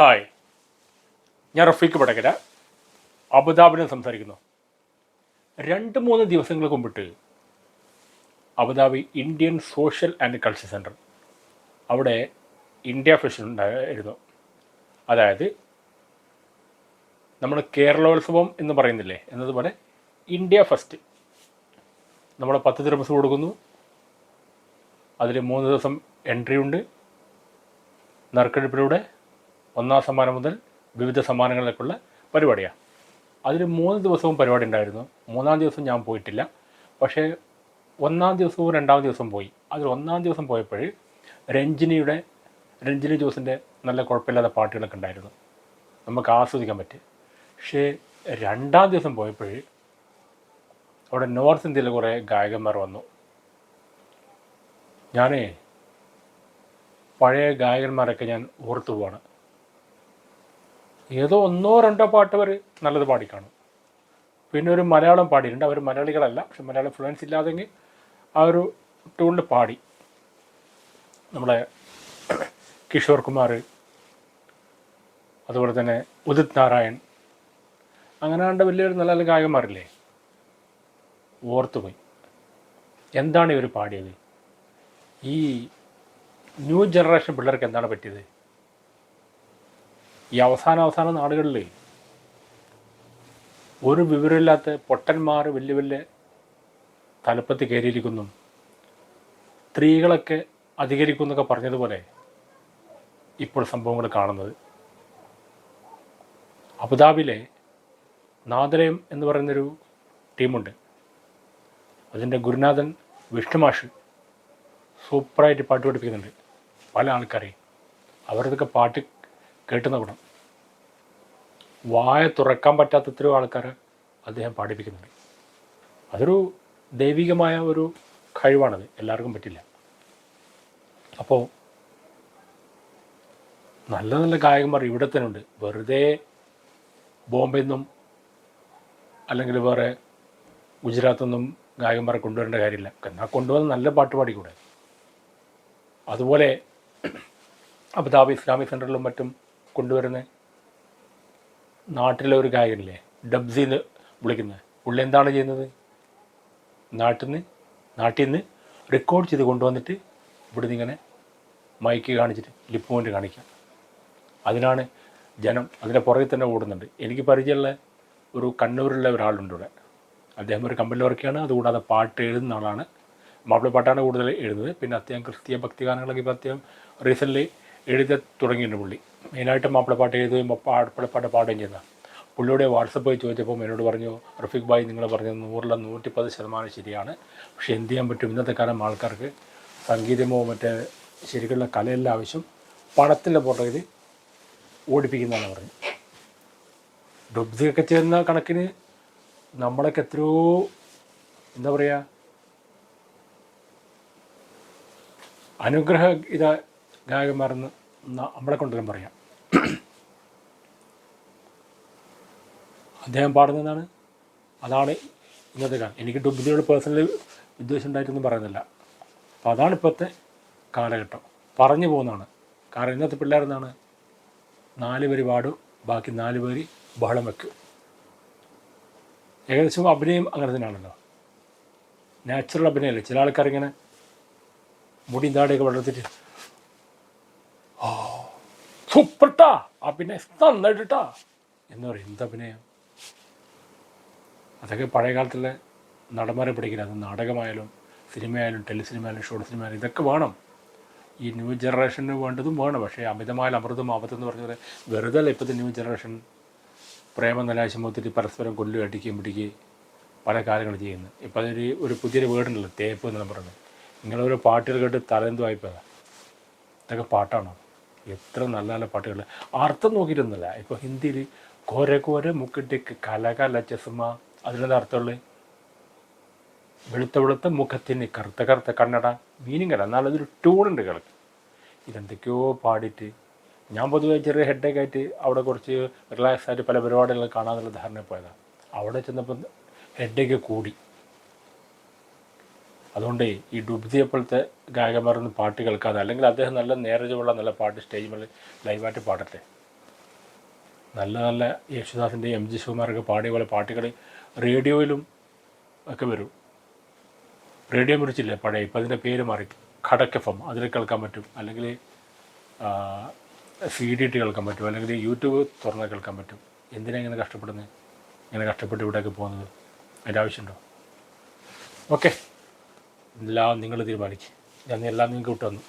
Hi. ഞാൻ റഫീഖ് പടകര അബുദാബിനെ സംസാരിക്കുന്നു. രണ്ട് മൂന്ന് ദിവസങ്ങൾക്ക് മുമ്പിട്ട് Abu Dhabi Indian social and culture centre അവിടെ ഇന്ത്യ ഫെഷൻ ഉണ്ടായിരുന്നു. അതായത് നമ്മൾ കേരളോത്സവം എന്ന് പറയുന്നില്ലേ? എന്നതുപോലെ ഇന്ത്യ ഫസ്റ്റ്. നമ്മൾ പത്ത് ദിവസം കൊടുക്കുന്നു. അതിൽ മൂന്ന് ദിവസം എൻട്രി ഉണ്ട്. നറുക്കെടുപ്പിലൂടെ ഒന്നാം സമ്മാനം മുതൽ വിവിധ സമ്മാനങ്ങളിലേക്കുള്ള പരിപാടിയാണ്. അതിൽ മൂന്ന് ദിവസവും പരിപാടി ഉണ്ടായിരുന്നു. മൂന്നാം ദിവസം ഞാൻ പോയിട്ടില്ല. പക്ഷേ ഒന്നാം ദിവസവും രണ്ടാം ദിവസം പോയി. അതിൽ ഒന്നാം ദിവസം പോയപ്പോൾ രഞ്ജിനിയുടെ രഞ്ജിനി ജോസിന്റെ നല്ല കുഴപ്പമില്ലാത്ത പാട്ടുകളൊക്കെ ഉണ്ടായിരുന്നു. നമുക്ക് ആസ്വദിക്കാൻ പറ്റി. പക്ഷേ രണ്ടാം ദിവസം പോയപ്പോൾ അവിടെ നോർത്ത് ഇന്ത്യയിലെ കുറേ ഗായകന്മാർ വന്നു. ഞാനേ പഴയ ഗായകന്മാരൊക്കെ ഞാൻ ഓർത്തു പോവാണ്. ഏതോ ഒന്നോ രണ്ടോ പാട്ട് അവർ നല്ലത് പാടിക്കാണും പിന്നെ ഒരു മലയാളം പാടിയിട്ടുണ്ട്. അവർ മലയാളികളല്ല പക്ഷെ മലയാളം ഫ്ലുവൻസ് ഇല്ലാതെങ്കിൽ ആ ഒരു ട്യൂണിൽ പാടി. നമ്മളെ കിഷോർ കുമാർ അതുപോലെ തന്നെ ഉദിത് നാരായൺ അങ്ങനെ കണ്ട വലിയൊരു നല്ല നല്ല ഗായകന്മാരില്ലേ? ഓർത്തുപോയി. എന്താണ് ഇവർ പാടിയത്? ഈ ന്യൂ ജനറേഷൻ പിള്ളേർക്ക് എന്താണ് പറ്റിയത്? ഈ അവസാന അവസാന നാടുകളിൽ ഒരു വിവരമില്ലാത്ത പൊട്ടന്മാർ വലിയ വലിയ തലപ്പത്ത് കയറിയിരിക്കുന്നു. സ്ത്രീകളൊക്കെ അധികരിക്കും എന്നൊക്കെ പറഞ്ഞതുപോലെ ഇപ്പോൾ സംഭവങ്ങൾ കാണുന്നത്. അബുദാബിയിലെ നാദലയം എന്ന് പറയുന്നൊരു ടീമുണ്ട്. അതിന്റെ ഗുരുനാഥൻ വിഷ്ണുമാഷ് സൂപ്പറായിട്ട് പാട്ട് പഠിപ്പിക്കുന്നുണ്ട്. പല ആൾക്കാരെയും. അവരതൊക്കെ പാട്ട് കേട്ട് ഗുണം. വായ തുറക്കാൻ പറ്റാത്ത എത്രയോ ആൾക്കാരെ അദ്ദേഹം പാടിപ്പിക്കുന്നുണ്ട്. അതൊരു ദൈവികമായ ഒരു കഴിവാണത്. എല്ലാവർക്കും പറ്റില്ല. അപ്പോൾ നല്ല നല്ല ഗായകന്മാർ ഇവിടെ തന്നെ ഉണ്ട്. വെറുതെ ബോംബെ നിന്നും അല്ലെങ്കിൽ വേറെ ഗുജറാത്തിൽ നിന്നും ഗായകന്മാരെ കൊണ്ടുവരേണ്ട കാര്യമില്ല. എന്നാൽ കൊണ്ടുവന്ന് നല്ല പാട്ട് പാടിക്കൂടെ? അതുപോലെ അബുദാബി ഇസ്ലാമിക് സെന്ററിലും മറ്റും കൊണ്ടുവരുന്ന? നാട്ടിലെ ഒരു ഗായകനില്ലേ? ഡബ്സി എന്ന് വിളിക്കുന്നത് പുള്ളി എന്താണ് ചെയ്യുന്നത്? നാട്ടിൽ നിന്ന് നാട്ടിൽ നിന്ന് റെക്കോർഡ് ചെയ്ത് കൊണ്ടുവന്നിട്ട് ഇവിടുന്ന് ഇങ്ങനെ മൈക്ക് കാണിച്ചിട്ട് ലിപ്പ് പോയിന്റ് കാണിക്കാം. അതിനാണ് ജനം അതിന്റെ പുറകിൽ തന്നെ ഓടുന്നുണ്ട്. എനിക്ക് പരിചയമുള്ള ഒരു കണ്ണൂരിലുള്ള ഒരാളുണ്ട് ഇവിടെ. അദ്ദേഹം ഒരു കമ്പനിയിൽ വർക്ക് ചെയ്യാണ്. അതുകൂടാതെ പാട്ട് എഴുതുന്ന ആളാണ്. മാപ്പിളപ്പാട്ടാണ് കൂടുതൽ എഴുതുന്നത്. പിന്നെ അത്യാവശ്യം ക്രിസ്തീയ ഭക്തി ഗാനങ്ങളൊക്കെ ഇപ്പോൾ അത്യാവശ്യം റീസെന്റ്ലി എഴുതി തുടങ്ങിയിട്ടുണ്ട് പുള്ളി. മെയിനായിട്ട് മാപ്പിളപ്പാട്ട് എഴുതുകയും മാപ്പിളപ്പാട്ട് പാടുകയും ചെയ്യുന്ന പുള്ളിയുടെ വാട്സപ്പ് ചോദിച്ചപ്പോൾ എന്നോട് പറഞ്ഞു റഫീഖ് ഭായ് നിങ്ങൾ പറഞ്ഞത് നൂറിലെ നൂറ്റി പത് ശതമാനം ശരിയാണ്. പക്ഷേ എന്ത് ചെയ്യാൻ പറ്റും? ഇന്നത്തെ കാലം ആൾക്കാർക്ക് സംഗീതമോ മറ്റേ ശരിക്കുള്ള കലയല്ല ആവശ്യം. പണത്തിന്റെ പുറകിൽ ഓടിപ്പിക്കുന്നതാണ് പറഞ്ഞു. ഡുബ്സിയൊക്കെ ചേർന്ന കണക്കിന് നമ്മളൊക്കെ എത്രയോ എന്താ പറയുക അനുഗ്രഹ ഇത ഗായകന്മാരെന്ന് നമ്മളെ കൊണ്ടെല്ലാം പറയാം. അദ്ദേഹം പാടുന്നതാണ് അതാണ് ഇന്നത്തെ കാലം. എനിക്ക് ഡുബ്ബിനോട് പേഴ്സണൽ വിദ്വേഷം ഉണ്ടായിട്ടൊന്നും പറയുന്നില്ല. അപ്പോൾ അതാണ് ഇപ്പോഴത്തെ കാലഘട്ടം. പറഞ്ഞു പോകുന്നതാണ്. കാരണം ഇന്നത്തെ പിള്ളേർ എന്നാണ് നാല് പേര് പാടും ബാക്കി നാല് പേര് ബഹളം വെക്കും. ഏകദേശം അഭിനയം അങ്ങനെ തന്നെയാണല്ലോ. നാച്ചുറൽ അഭിനയമല്ലേ? ചില ആൾക്കാരിങ്ങനെ മുടി താടിയൊക്കെ വളർത്തിട്ട് സൂപ്പർട്ടാ അഭിനയം നന്നായിട്ടാ എന്ന് പറയും എന്ത് അഭിനയം അതൊക്കെ പഴയ കാലത്തിലെ നടന്മാരെ പിടിക്കില്ല? അത് നാടകമായാലും സിനിമയായാലും ടെലിസിനിമയായാലും ഷോർട്ട് സിനിമയായാലും ഇതൊക്കെ വേണം. ഈ ന്യൂ ജനറേഷന് വേണ്ടതും വേണം. പക്ഷേ അമിതമായ അമൃതം ആപത്തെന്ന് പറഞ്ഞ പോലെ വെറുതെ അല്ല ഇപ്പോഴത്തെ ന്യൂ ജനറേഷൻ പ്രേമം നിലാശം മൊത്തിട്ട് പരസ്പരം കൊല്ലു അടിക്കുകയും പിടിക്കുകയും പല കാര്യങ്ങൾ ചെയ്യുന്നു. ഇപ്പം അതൊരു ഒരു പുതിയൊരു വേർഡുണ്ടല്ലോ തേപ്പ് എന്ന് പറയുന്നത്. നിങ്ങളൊരു പാട്ടുകൾ കേട്ട് തലന്തുവായിപ്പോയതാണ് ഇതൊക്കെ പാട്ടാണോ? എത്ര നല്ല നല്ല പാട്ടുകൾ അർത്ഥം നോക്കിയിട്ടൊന്നുമില്ല. ഇപ്പോൾ ഹിന്ദിയിൽ കോര കോര മുക്കിട്ടേക്ക് കല കല ചെസുമ. അതിനെന്താ അർത്ഥമുള്ളത് വെളുത്ത വെളുത്ത മുഖത്തിന് കറുത്ത കറുത്ത കണ്ണട മീനിങ് അല്ല. എന്നാൽ അതൊരു ട്യൂണുണ്ട് കിടക്ക് ഇതെന്തൊക്കെയോ പാടിയിട്ട് ഞാൻ പൊതുവെ ചെറിയ ഹെഡേക്ക് ആയിട്ട് അവിടെ കുറച്ച് റിലാക്സ് ആയിട്ട് പല പരിപാടികൾ കാണാമെന്നുള്ള ധാരണ പോയതാണ് അവിടെ ചെന്നപ്പോൾ ഹെഡേക്ക് കൂടി. അതുകൊണ്ട് ഈ ഡുബ്ദിയെ പോലത്തെ ഗായകന്മാരൊന്നും പാട്ട് കേൾക്കാതെ അല്ലെങ്കിൽ അദ്ദേഹം നല്ല നേരജമുള്ള നല്ല പാട്ട് സ്റ്റേജ് മേളിൽ ലൈവായിട്ട് പാടട്ടെ. നല്ല നല്ല യേശുദാസിന്റെ എം ജി ശിവകുമാരൊക്കെ പാടിയ പോലെ പാട്ടുകൾ റേഡിയോയിലും ഒക്കെ വരും. റേഡിയോ മുറിച്ചില്ലേ പഴയ ഇപ്പം അതിന്റെ പേര് മാറി. Khadak F M. അതിൽ കേൾക്കാൻ പറ്റും. അല്ലെങ്കിൽ സി ഡി ഇട്ട് കേൾക്കാൻ പറ്റും. അല്ലെങ്കിൽ യൂട്യൂബ് തുറന്ന് കേൾക്കാൻ പറ്റും. എന്തിനാ ഇങ്ങനെ കഷ്ടപ്പെടുന്നത് ഇങ്ങനെ കഷ്ടപ്പെട്ട് ഇവിടെയൊക്കെ പോകുന്നത്? അതിന്റെ ആവശ്യമുണ്ടോ? ഓക്കെ. എല്ലാം നിങ്ങൾ തീരുമാനിക്കും. ഞാൻ എല്ലാം നിങ്ങൾക്ക് വിട്ടു തന്നു